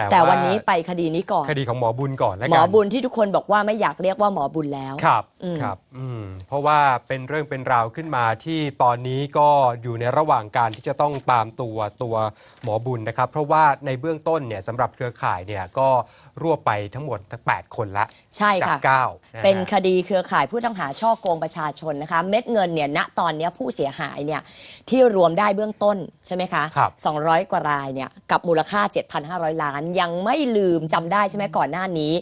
แต่แต่ว่าวันนี้ไปคดีนี้ก่อน คดีของหมอบุญก่อนแล้วหมกัอนบุญที่ทุกคนบอกว่าไม่อยากเรียกว่าหมอบุญแล้ว ครับอืมครับอืมเพราะว่าเป็นเรื่องเป็นราวขึ้นมาที่ตอนนี้ก็อยู่ในระหว่างการที่จะต้องตามตัวตัวหมอบุญนะครับ เพราะว่าในเบื้องต้นเนี่ยสำหรับเครือข่ายเนี่ยก็รวบไปทั้งหมดทั้ง8คนละใช่จากค่ะ เก้าะฮะ เป็นคดีเครือข่ายผู้ต้องหาช่อโกงประชาชนนะคะ เม็ดเงินเนี่ยณตอนเนี้ยผู้เสียหายเนี่ยที่รวมได้เบื้องต้นใช่ไหมคะ ครับ 200 กว่ารายเนี่ยกับมูลค่า 7,500 ล้าน ยังไม่ลืมจำได้ใช่ไหมก่อนหน้านี้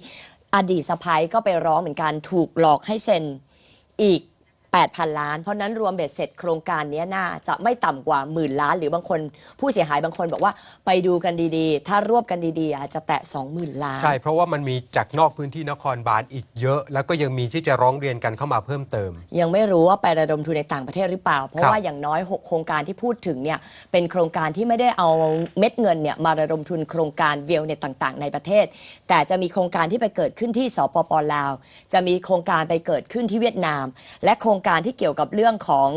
อดีตสะพ้ยก็ไปร้องเหมือนกันถูกหลอกให้เซ็นอีก 8,000 ล้าน เพราะนั้นรวมเบ็ดเสร็จโครงการเนี้ยน่าจะไม่ต่ำกว่าหมื่นล้าน หรือบางคนผู้เสียหายบางคนบอกว่าไปดูกันดีๆ ถ้ารวบกันดีๆ อาจจะแตะ 20,000 ล้าน ใช่ เพราะว่ามันมีจากนอกพื้นที่นครบาลอีกเยอะ แล้วก็ยังมีที่จะร้องเรียนกันเข้ามาเพิ่มเติม ยังไม่รู้ว่าไประดมทุนในต่างประเทศหรือเปล่า เพราะครับว่าอย่างน้อย 6 โครงการที่พูดถึงเนี่ยเป็นโครงการที่ไม่ได้เอาเม็ดเงินเนี่ยมาระดมทุนโครงการเวลเน็ตต่าง ๆ ในประเทศ แต่จะมีโครงการที่ไปเกิดขึ้นที่สปปลาว จะมีโครงการไปเกิดขึ้นที่เวียดนาม และโครงการที่เกี่ยวกับเรื่องของ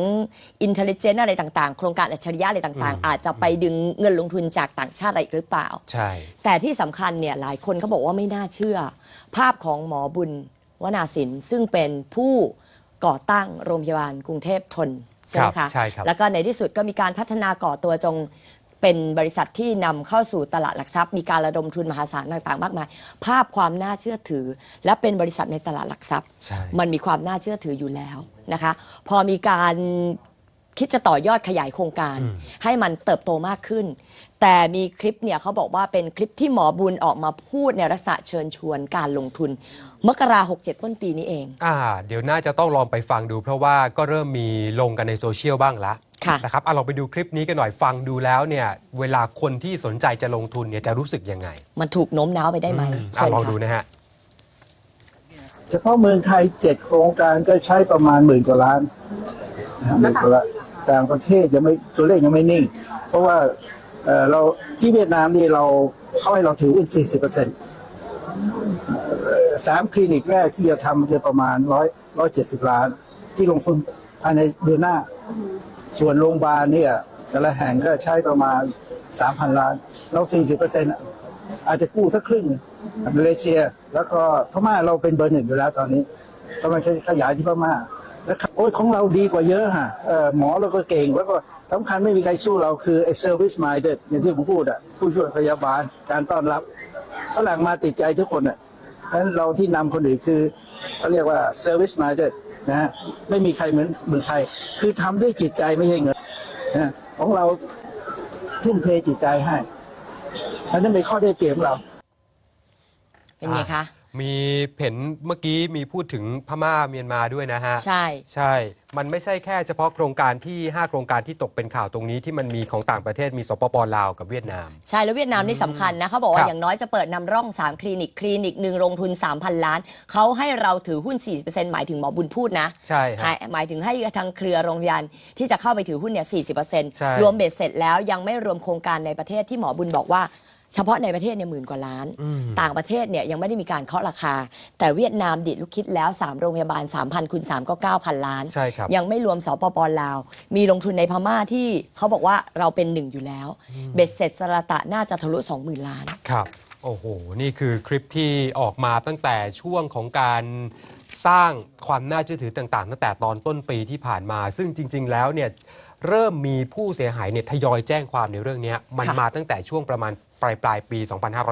อินเทลเจนอะไรต่างๆ โครงการอัจฉริยะอะไรต่างๆ อาจจะไปดึงเงินลงทุนจากต่างชาติอะไรอีกหรือเปล่า ใช่ แต่ที่สำคัญเนี่ยหลายคนเขาบอกว่าไม่น่าเชื่อ ภาพของหมอบุญวนาสินซึ่งเป็นผู้ก่อตั้งโรงพยาบาลกรุงเทพทนใช่ไหมครัคะบใช่ครับ แล้วก็ในที่สุดก็มีการพัฒนาก่อตัวจง เป็นบริษัทที่นำเข้าสู่ตลาดหลักทรัพย์ มีการระดมทุนมหาศาลต่างๆ มากมาย ภาพความน่าเชื่อถือ และเป็นบริษัทในตลาดหลักทรัพย์ ใช่ มันมีความน่าเชื่อถืออยู่แล้วนะคะ พอมีการคิดจะต่อยอดขยายโครงการ ให้มันเติบโตมากขึ้น แต่มีคลิปเนี่ยเขาบอกว่าเป็นคลิปที่หมอบุญออกมาพูดในลักษณะเชิญชวนการลงทุน มกราหกเจ็ดต้นปีนี้เอง อ่า เดี๋ยวน่าจะต้องลองไปฟังดู เพราะว่าก็เริ่มมีลงกันในโซเชียลบ้างละค่ะ นะครับเอาลองไปดูคลิปนี้กันหน่อยฟังดูแล้วเนี่ยเวลาคนที่สนใจจะลงทุนเนี่ยจะรู้สึกยังไง มันถูกโน้มน้าวไปได้ไหมอืมเชิอะญลองค่ะดูนะฮะเฉพาะเมืองไทยเจ็ดโครงการก็ใช้ประมาณหมื่นกว่าล้านนะฮะหมื่นกว่าล้านต่างประเทศยังไม่ตัวเลขยังไม่นิ่ง เพราะว่าเอ่อเราที่เวียดนามนี่เราเข้าให้เราถือหุ้น40เปอร์เซ็นต์สามคลินิกแรกที่จะทำจะประมาณร้อยร้อยเจ็ดสิบล้าน ที่ลงทุนภายในเดือนหน้า ส่วนโรงพยาบาลเนี่ยแต่ละแห่งก็ใช้ประมาณสามพันล้าน เราสี่สิบเปอร์เซ็นต์อาจจะกู้สักครึ่งมาเลเซีย แล้วก็พม่าเราเป็นเบอร์หนึ่งอยู่แล้วตอนนี้กำลังจะขยายที่พม่าแล้วโอ้ยของเราดีกว่าเยอะฮะหมอเราก็เก่งแล้วก็สำคัญไม่มีใครสู้เราคือไอ้ service minded อย่างที่ผมพูดอะผู้ช่วยพยาบาลการต้อนรับฝรั่งมาติดใจทุกคนอะฉะนั้นเราที่นำคนอื่นคือเขาเรียกว่า service minded นะฮะไม่มีใครเหมือนเหมือนใคร คือทำด้วยจิตใจไม่ใช่เงินนะของเราทุ่มเทจิตใจให้อันนั้นเป็นข้อได้เปรียบเรา เป็นไงคะ มีเห็นเมื่อกี้มีพูดถึงพม่าเมียนมาด้วยนะฮะ ใช่ ใช่ มันไม่ใช่แค่เฉพาะโครงการที่ 5 โครงการที่ตกเป็นข่าวตรงนี้ที่มันมีของต่างประเทศมีสปปลาวกับเวียดนาม ใช่ แล้วเวียดนามนี่สำคัญนะเขาบอกคว่ารับ อย่างน้อยจะเปิดนำร่อง 3 คลินิก คลินิกหนึ่งลงทุน 3,000 ล้าน เขาให้เราถือหุ้น 40%หมายถึงหมอบุญพูดนะ ใช่ฮะ หมายหมายถึงให้ทางเครือโรงพยาบาลที่จะเข้าไปถือหุ้นเนี่ยใช่40%รวมเบ็ดเสร็จแล้วยังไม่รวมโครงการในประเทศที่หมอบุญบอกว่า เฉพาะในประเทศเนี่ยหมื่นกว่าล้าน ต่างประเทศเนี่ยยังไม่ได้มีการเคาะราคา แต่เวียดนามดิดลูกคิดแล้ว 3 โรงพยาบาล 3,000คูณ3ก็ 9,000 ล้าน ใช่ครับ ยังไม่รวมสปปลาว มีลงทุนในพม่าที่เขาบอกว่าเราเป็นหนึ่งอยู่แล้ว เบ็ดเสร็จสระตะน่าจะทะลุ20,000 ล้าน ครับ โอ้โห นี่คือคลิปที่ออกมาตั้งแต่ช่วงของการสร้างความน่าเชื่อถือต่างๆ ตั้งแต่ตอนต้นปีที่ผ่านมา ซึ่งจริง ๆ แล้วเนี่ยเริ่มมีผู้เสียหายเนี่ยทยอยแจ้งความในเรื่องเนี้ยมันค่ะ มาตั้งแต่ช่วงประมาณ ปลายปลายปี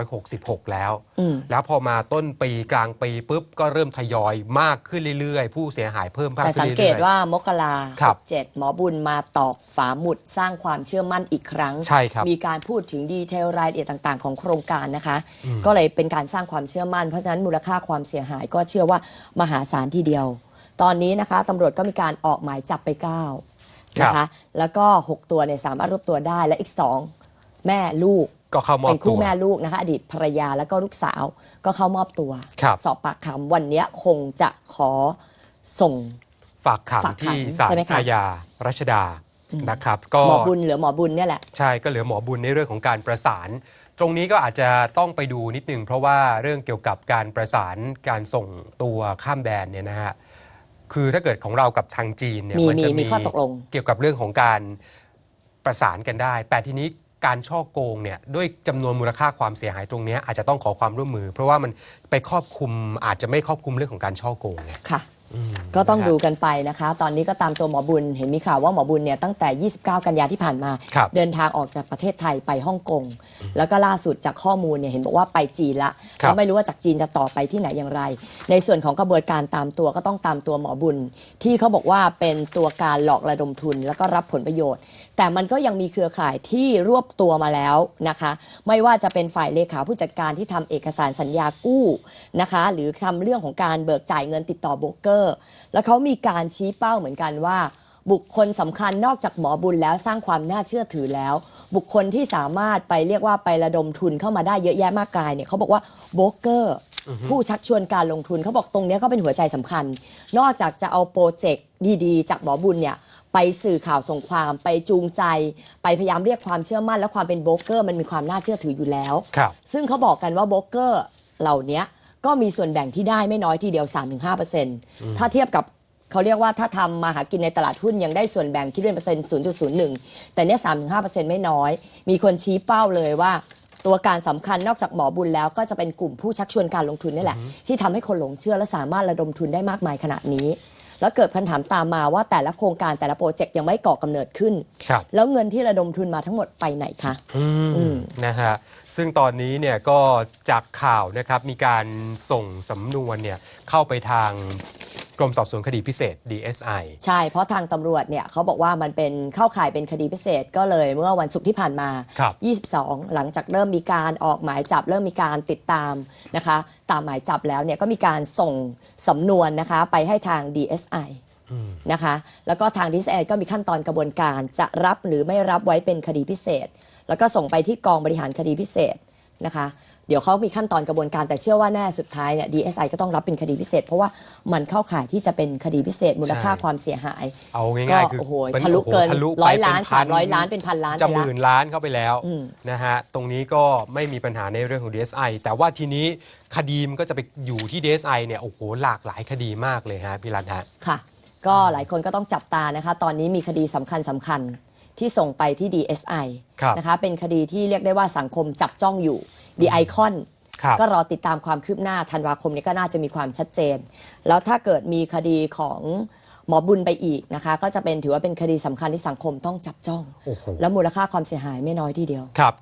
2566 แล้วอืมแล้วพอมาต้นปีกลางปีปุ๊บก็เริ่มทยอยมากขึ้นเรื่อยๆ ผู้เสียหายเพิ่มมากแต่ขึ้นสังเรื่อยๆเกตว่ามกราครับเจ็ดหมอบุญมาตอกฝาหมุดสร้างความเชื่อมั่นอีกครั้ง ใช่ครับ มีการพูดถึงดีเทลรายละเอียดต่างๆ ของโครงการนะคะ ก็เลยเป็นการสร้างความเชื่อมั่น เพราะฉะนั้นมูลค่าความเสียหายก็เชื่อว่ามหาศาลทีเดียว ตอนนี้นะคะตำรวจก็มีการออกหมายจับไป9นะคะ แล้วก็ 6 ตัวเนี่ยสามารถรวบตัวได้ และอีก 2 แม่ลูก ก็เข้ามอบเป็นตัคู่วแม่ลูกนะคะ อดีตภรรยาแล้วก็ลูกสาวก็เข้ามอบตัว ครับ สอบปากคำวันเนี้ยคงจะขอส่ง ฝากขังฝากขังที่ศาลใช่ไหมคะ อาญารัชดานะครับ ก็หมอบุญเหลือหมอบุญเนี่ยแหละ ใช่ก็เหลือหมอบุญในเรื่องของการประสาน ตรงนี้ก็อาจจะต้องไปดูนิดนึงเพราะว่าเรื่องเกี่ยวกับการประสานการส่งตัวข้ามแดนเนี่ยนะฮะคือถ้าเกิดของเรากับทางจีนเนี่ยมีมันจะมีมีข้อตกลง เกี่ยวกับเรื่องของการประสานกันได้ แต่ทีนี้ การช่อโกงเนี่ยด้วยจำนวนมูลค่าความเสียหายตรงเนี้ยอาจจะต้องขอความร่วมมือ เพราะว่ามันไปครอบคลุมอาจจะไม่ครอบคลุมเรื่องของการช่อโกงไง ค่ะ ก็ต้องดูกันไปนะคะ ตอนนี้ก็ตามตัวหมอบุญ เห็นมีข่าวว่าหมอบุญเนี่ยตั้งแต่ 29 กันยาที่ผ่านมา ครับเดินทางออกจากประเทศไทยไปฮ่องกง แล้วก็ล่าสุดจากข้อมูลเนี่ยเห็นบอกว่าไปจีนละครับแล้วไม่รู้ว่าจากจีนจะต่อไปที่ไหนอย่างไร ในส่วนของกระบวนการตามตัวก็ต้องตามตัวหมอบุญ ที่เขาบอกว่าเป็นตัวการหลอกระดมทุน แล้วก็รับผลประโยชน์ แต่มันก็ยังมีเครือข่ายที่รวบตัวมาแล้วนะคะ ไม่ว่าจะเป็นฝ่ายเลขาผู้จัดการที่ทำเอกสารสัญญากู้นะคะ หรือทำเรื่องของการเบิกจ่ายเงินติดต่อโบรกเกอร์แล้วเขามีการชี้เป้าเหมือนกันว่า บุคคลสำคัญนอกจากหมอบุญแล้วสร้างความน่าเชื่อถือแล้ว บุคคลที่สามารถไปเรียกว่าไประดมทุนเข้ามาได้เยอะแยะมากมายเนี่ยเขาบอกว่าโบรกเกอร์ผู้ชักชวนการลงทุนเขาบอกตรงเนี้ยก็เป็นหัวใจสำคัญ นอกจากจะเอาโปรเจกต์ดีๆ จากหมอบุญเนี่ยไปสื่อข่าวส่งความไปจูงใจ ไปพยายามเรียกความเชื่อมั่น และความเป็นโบรกเกอร์มันมีความน่าเชื่อถืออยู่แล้วครับซึ่งเขาบอกกันว่าโบรกเกอร์เหล่านี้ ก็มีส่วนแบ่งที่ได้ไม่น้อยทีเดียว 3-5%ถ้าเทียบกับเขาเรียกว่าถ้าทำมาหากินในตลาดหุ้นยังได้ส่วนแบ่งคิดเป็นเปอร์เซ็นต์0.01 แต่เนี้ย3-5%ไม่น้อย มีคนชี้เป้าเลยว่า ตัวการสำคัญนอกจากหมอบุญแล้ว ก็จะเป็นกลุ่มผู้ชักชวนการลงทุนนี่แหละ ที่ทำให้คนหลงเชื่อและสามารถระดมทุนได้มากมายขนาดนี้ แล้วเกิดคำถามตามมาว่าแต่ละโครงการแต่ละโปรเจกต์ยังไม่ก่อกำเนิดขึ้น ครับ แล้วเงินที่ระดมทุนมาทั้งหมดไปไหนคะอืมนะฮะซึ่งตอนนี้เนี่ยก็จากข่าวนะครับมีการส่งสำนวนเนี่ยเข้าไปทาง กรมสอบสวนคดีพิเศษ DSI ใช่ เพราะทางตำรวจเนี่ยเขาบอกว่ามันเป็นเข้าข่ายเป็นคดีพิเศษก็เลยเมื่อวันศุกร์ที่ผ่านมา ครับ22 หลังจากเริ่มมีการออกหมายจับ เริ่มมีการติดตามนะคะ ตามหมายจับแล้วเนี่ยก็มีการส่งสำนวนนะคะไปให้ทาง DSI นะคะ แล้วก็ทาง DSI ก็มีขั้นตอนกระบวนการจะรับหรือไม่รับไว้เป็นคดีพิเศษ แล้วก็ส่งไปที่กองบริหารคดีพิเศษนะคะ เดี๋ยวเขามีขั้นตอนกระบวนการแต่เชื่อว่าแน่สุดท้ายเนี่ย DSI ก็ต้องรับเป็นคดีพิเศษ เพราะว่ามันเข้าข่ายที่จะเป็นคดีพิเศษมูลค่าใช่ความเสียหายเอาง่ายๆก็คือโอ้โหป็นทะลุโอ้โหเกินทะลุไปร้อยล้านเป็พัสามร้อยล้านเป็นพันล้านจะไปหละมื่นล้านเข้าไปแล้วนะฮะตรงนี้ก็ไม่มีปัญหาในเรื่องของ DSI แต่ว่าทีนี้คดีมันก็จะไปอยู่ที่ DSI เนี่ยโอ้โหหลากหลายคดีมากเลยฮะพี่รัตน์ฮะค่ะ ก็หลายคนก็ต้องจับตานะคะ ตอนนี้มีคดีสำคัญสำคัญที่ส่งไปที่ DSI ครับนะคะเป็นคดีที่เรียกได้ว่าสังคมจับจ้องอยู่ The Icon ครับก็รอติดตามความคืบหน้าธันวาคมนี้ก็น่าจะมีความชัดเจน แล้วถ้าเกิดมีคดีของหมอบุญไปอีกนะคะ ก็จะเป็นถือว่าเป็นคดีสำคัญที่สังคมต้องจับจ้องโอ้โหแล้วมูลค่าความเสียหายไม่น้อยทีเดียวครับ